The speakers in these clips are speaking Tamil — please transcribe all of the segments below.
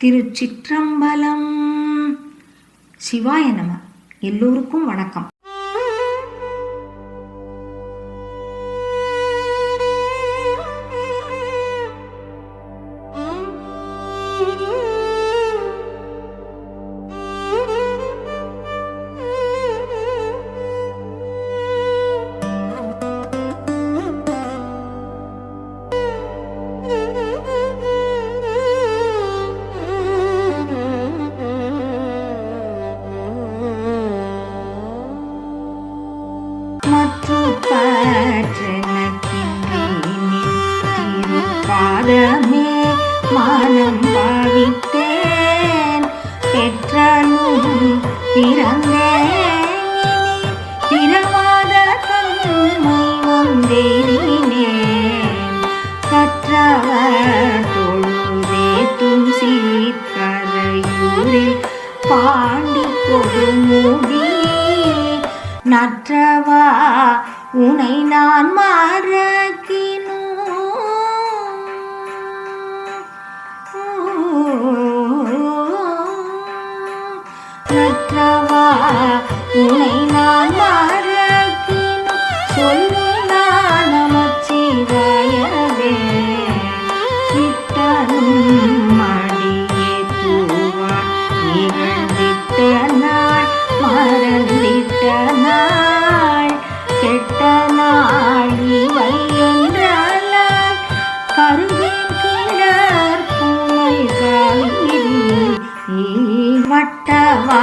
திருச்சிற்றம்பலம். சிவாய நம. எல்லோருக்கும் வணக்கம். நற்றவா உனை நான் மாற பட்டவா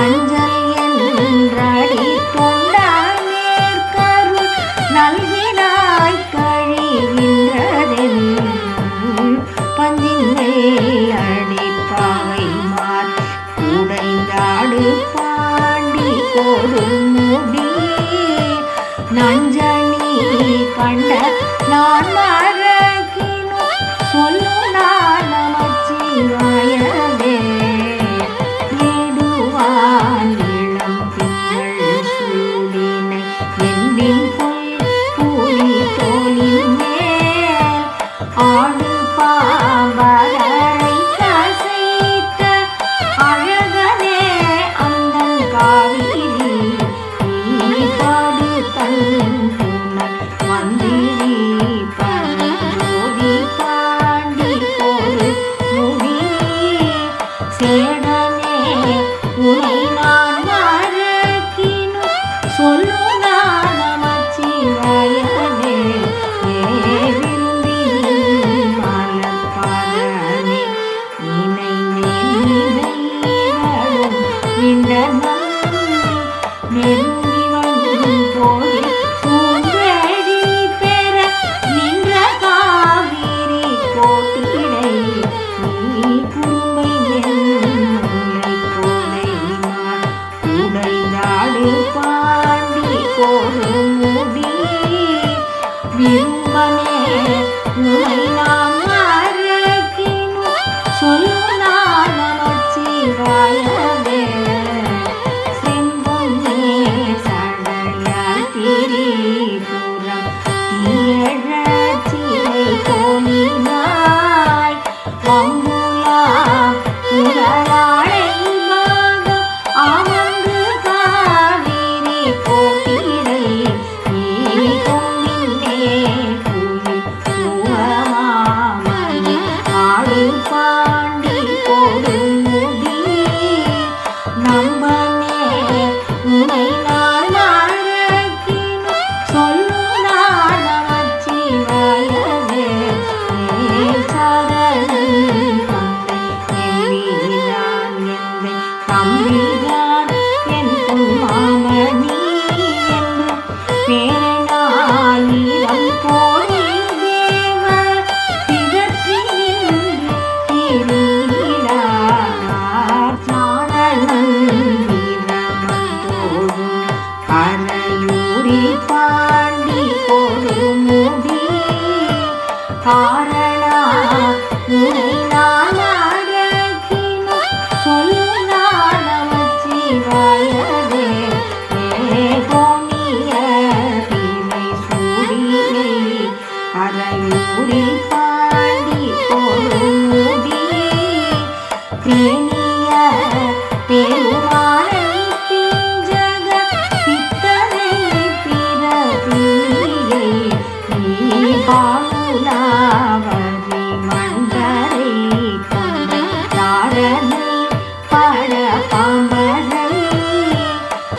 அஞ்சல் என்றடி கொண்டார் நேர்கருள். நல்கினாய் கழிகின்றதென் பஞ்சினை நஞ்சனி கண்ட நான் மறக்கினும். சொல்ல Remember me,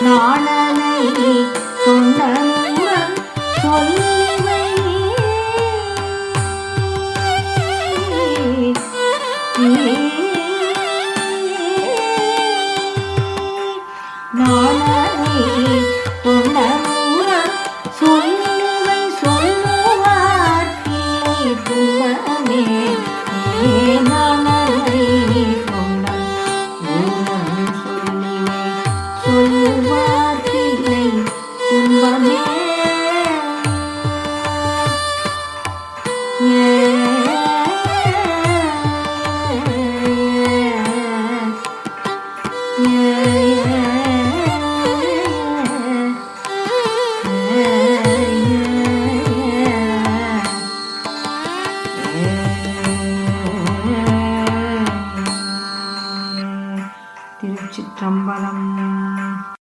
நாளனை தொண்டனுடன் சொல்லிவை